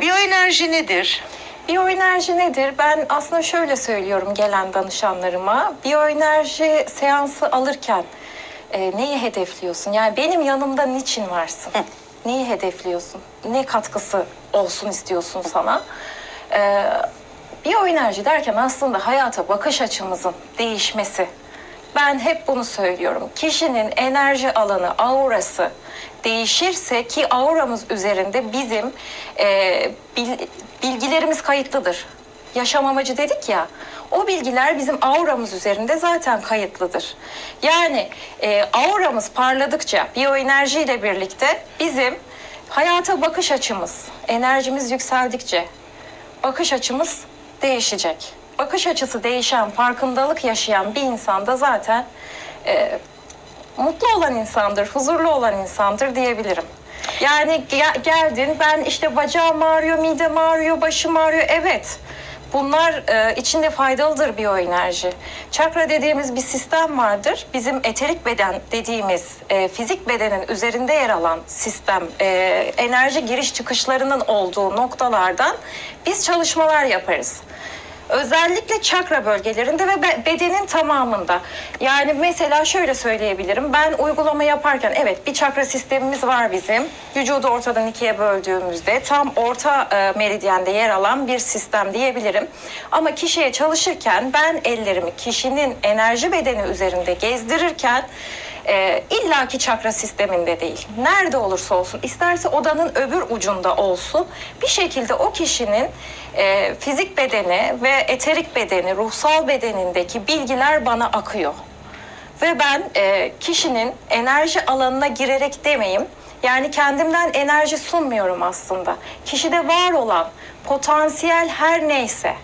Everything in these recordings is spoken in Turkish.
Peki biyoenerji nedir? Biyoenerji nedir? Ben aslında şöyle söylüyorum gelen danışanlarıma. Biyoenerji seansı alırken e, neyi hedefliyorsun? Yani benim yanımda niçin varsın? Neyi hedefliyorsun? Ne katkısı olsun istiyorsun sana? E, biyoenerji derken aslında hayata bakış açımızın değişmesi. Ben hep bunu söylüyorum. Kişinin enerji alanı, aurası değişirse ki auramız üzerinde bizim e, bil- bilgilerimiz kayıtlıdır. Yaşam amacı dedik ya. O bilgiler bizim auramız üzerinde zaten kayıtlıdır. Yani e, auramız parladıkça biyoenerji ile birlikte bizim hayata bakış açımız, enerjimiz yükseldikçe bakış açımız değişecek. Bakış açısı değişen, farkındalık yaşayan bir insanda zaten e, mutlu olan insandır, huzurlu olan insandır diyebilirim. Yani ge- geldin ben işte bacağım ağrıyor, midem ağrıyor, başım ağrıyor. Evet. Bunlar e, içinde faydalıdır biyoenerji. Çakra dediğimiz bir sistem vardır. Bizim eterik beden dediğimiz e, fizik bedenin üzerinde yer alan sistem, e, enerji giriş çıkışlarının olduğu noktalardan biz çalışmalar yaparız. Özellikle çakra bölgelerinde ve be- bedenin tamamında. Yani mesela şöyle söyleyebilirim. Ben uygulama yaparken evet bir çakra sistemimiz var bizim. Vücudu ortadan ikiye böldüğümüzde tam orta e, meridyende yer alan bir sistem diyebilirim. Ama kişiye çalışırken ben ellerimi kişinin enerji bedeni üzerinde gezdirirken e, illaki çakra sisteminde değil. Nerede olursa olsun, isterse odanın öbür ucunda olsun, bir şekilde o kişinin e, fizik bedeni ve eterik bedeni, ruhsal bedenindeki bilgiler bana akıyor. Ve ben e, kişinin enerji alanına girerek demeyeyim, yani kendimden enerji sunmuyorum aslında. Kişide var olan potansiyel her neyse,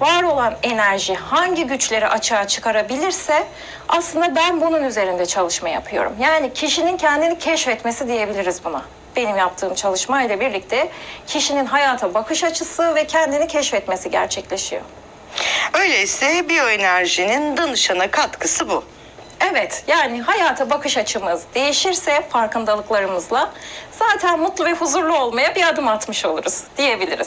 var olan enerji hangi güçleri açığa çıkarabilirse aslında ben bunun üzerinde çalışma yapıyorum. Yani kişinin kendini keşfetmesi diyebiliriz buna. Benim yaptığım çalışmayla birlikte kişinin hayata bakış açısı ve kendini keşfetmesi gerçekleşiyor. Öyleyse biyoenerjinin danışana katkısı bu. Evet yani hayata bakış açımız değişirse farkındalıklarımızla zaten mutlu ve huzurlu olmaya bir adım atmış oluruz diyebiliriz.